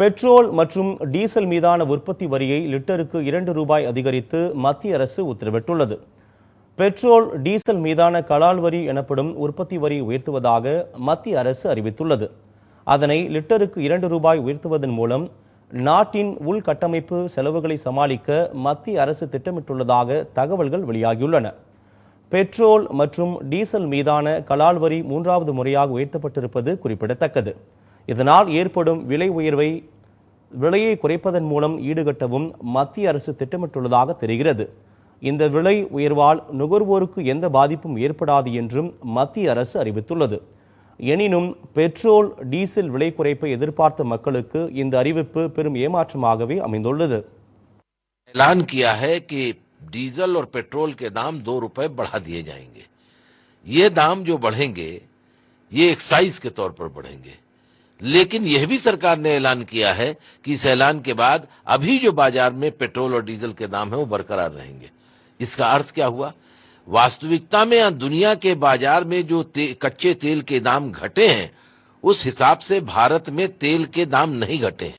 Petrol மற்றும் diesel மீதான உற்பத்தி வரியை லிட்டருக்கு இரண்டு ரூபாய் அதிகரித்து மத்திய அரசு உத்தரவிட்டுள்ளது. பெட்ரோல் டீசல் மீதான கலால் வரி எனப்படும் உற்பத்தி வரி உயர்த்துவதாக மத்திய அரசு அறிவித்துள்ளது. அதனை லிட்டருக்கு இரண்டு ரூபாய் உயர்த்துவதன் மூலம் நாட்டின் உள்கட்டமைப்பு செலவுகளை சமாளிக்க மத்திய அரசு திட்டமிட்டுள்ளதாக தகவல்கள் வெளியாகியுள்ளன. பெட்ரோல் மற்றும் டீசல் மீதான கலால் வரி மூன்றாவது முறையாக உயர்த்தப்பட்டிருப்பது குறிப்பிடத்தக்கது. இதனால் ஏற்படும் விலை உயர்வை விலையை குறைப்பதன் மூலம் ஈடுகட்டவும் மத்திய அரசு திட்டமிட்டுள்ளதாக தெரிகிறது இந்த விலை உயர்வால் நுகர்வோருக்கு எந்த பாதிப்பும் ஏற்படாது என்றும் மத்திய அரசு அறிவித்துள்ளது எனினும் பெட்ரோல் டீசல் விலை குறைப்பை எதிர்பார்த்த மக்களுக்கு இந்த அறிவிப்பு பெரும் ஏமாற்றமாகவே அமைந்துள்ளது ऐलान किया है कि डीजल और पेट्रोल के दाम दो रुपए बढ़ा दिए जाएंगे ये दाम जो बढ़ेंगे ये एक्साइज के तौर पर बढ़ेंगे लेकिन यह भी सरकार ने ऐलान किया है कि इस ऐलान के बाद अभी जो बाज़ार में पेट्रोल और डीजल के दाम है वो बरकरार रहेंगे। इसका अर्थ क्या हुआ? वास्तविकता में या दुनिया के बाज़ार में जो ते, कच्चे तेल के दाम घटे हैं उस हिसाब से भारत में तेल के दाम नहीं घटे हैं।